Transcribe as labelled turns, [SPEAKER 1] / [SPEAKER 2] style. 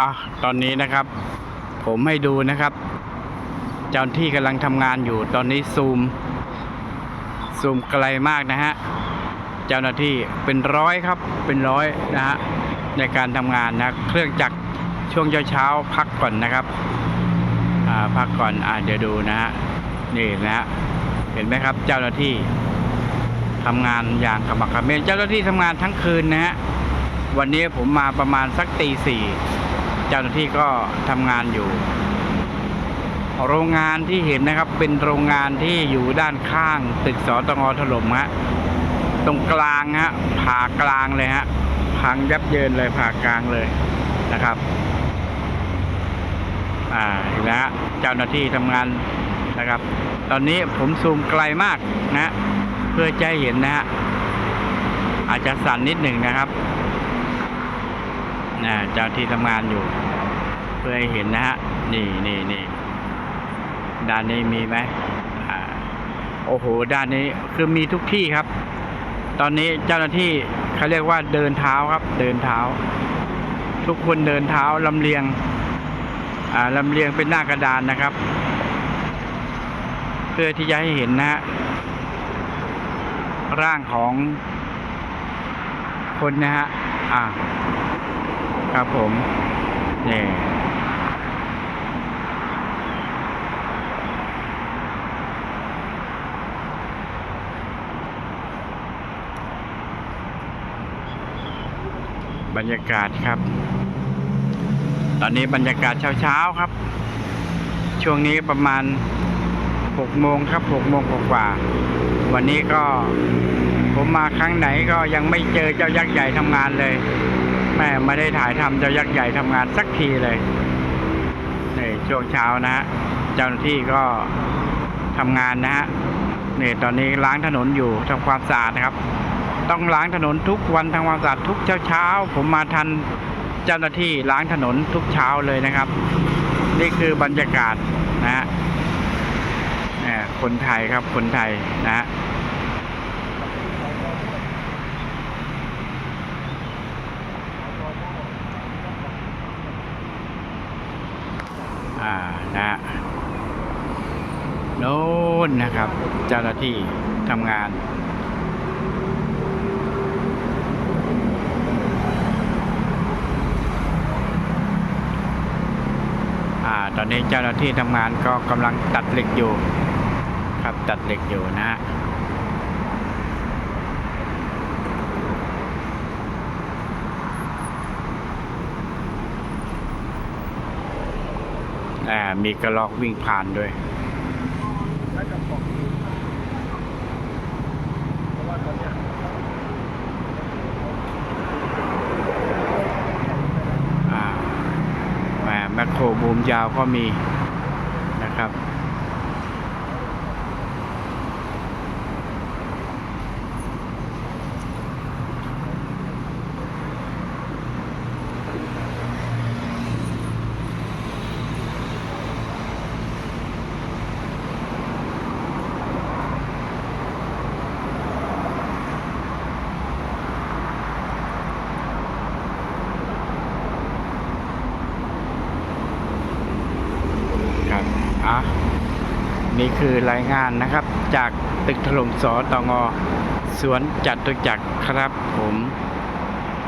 [SPEAKER 1] อะตอนนี้นะครับ ผมให้ดูนะครับ เจ้าหน้าที่กำลังทำงานอยู่ตอนนี้ซูม ซูมไกลมากนะฮะ เจ้าหน้าที่เป็นร้อยครับ เป็นร้อยนะฮะในการทำงานนะ เครื่องจักรช่วงเช้าๆพักก่อนนะครับอ่าพักก่อนอ่าเดี๋ยวดูนะฮะนี่นะฮะเห็นไหมครับ เจ้าหน้าที่ทำงานอย่างขมักขม้นเจ้าหน้าที่ทำงานทั้งคืนนะฮะวันนี้ผมมาประมาณสักตีสี่ เจ้าหน้าที่ก็ทำงานอยู่ โรงงานที่เห็นนะครับ เป็นโรงงานที่อยู่ด้านข้างตึกสตงถล่มฮะตรงกลางฮะผ่ากลางเลยฮะพังยับเยินเลยผ่ากลางเลยนะครับ อ่าเห็นไหมฮะเจ้าหน้าที่ทำงานนะครับ ตอนนี้ผมซูมไกลมากนะ เพื่อจะเห็นนะฮะอาจจะสั่นนิดหนึ่งนะครับ เจ้าที่ทำงานอยู่ เพื่อให้เห็นนะฮะ นี่นี่นี่ด้านนี้มีไหมโอ้โห ด้านนี้คือมีทุกที่ครับ ตอนนี้เจ้าหน้าที่เขาเรียกว่าเดินเท้าครับ เดินเท้า ทุกคนเดินเท้าลำเลียง อ่าลำเลียงเป็นหน้ากระดานนะครับ เพื่อที่จะให้เห็นนะฮะร่างของคนนะฮะ อ่า ครับผมนี่บรรยากาศครับ ตอนนี้บรรยากาศเช้าๆครับ ช่วงนี้ประมาณ6โมงครับ6โมงกว่าๆวันนี้ก็ผมมาครั้งไหนก็ยังไม่เจอเจ้ายักษ์ใหญ่ทำงานเลย แม่ไม่ได้ถ่ายทำเจ้ายักษ์ใหญ่ทำงานสักทีเลยนี่ช่วงเช้านะฮะเจ้าหน้าที่ก็ทำงานนะฮะนี่ตอนนี้ล้างถนนอยู่ทำความสะอาดนะครับ ต้องล้างถนนทุกวันทำความสะอาดทุกเช้าเช้าผมมาทันเจ้าหน้าที่ล้างถนนทุกเช้าเลยนะครับ นี่คือบรรยากาศนะฮะนี่คนไทยครับคนไทยนะฮะานะโน่นนะครับ เจ้าหน้าที่ทำงาน อ่า ตอนนี้เจ้าหน้าที่ทำงานก็กำลังตัดเหล็กอยู่ ครับตัดเหล็กอยู่นะฮะ อ่ามีกระลอกวิ่งผ่านด้วยแมคโครบูมยาวก็มีนะครับอะ นี่คือรายงานนะครับ จากตึกถล่มสอตองอสวนจัดตุจักรครับผม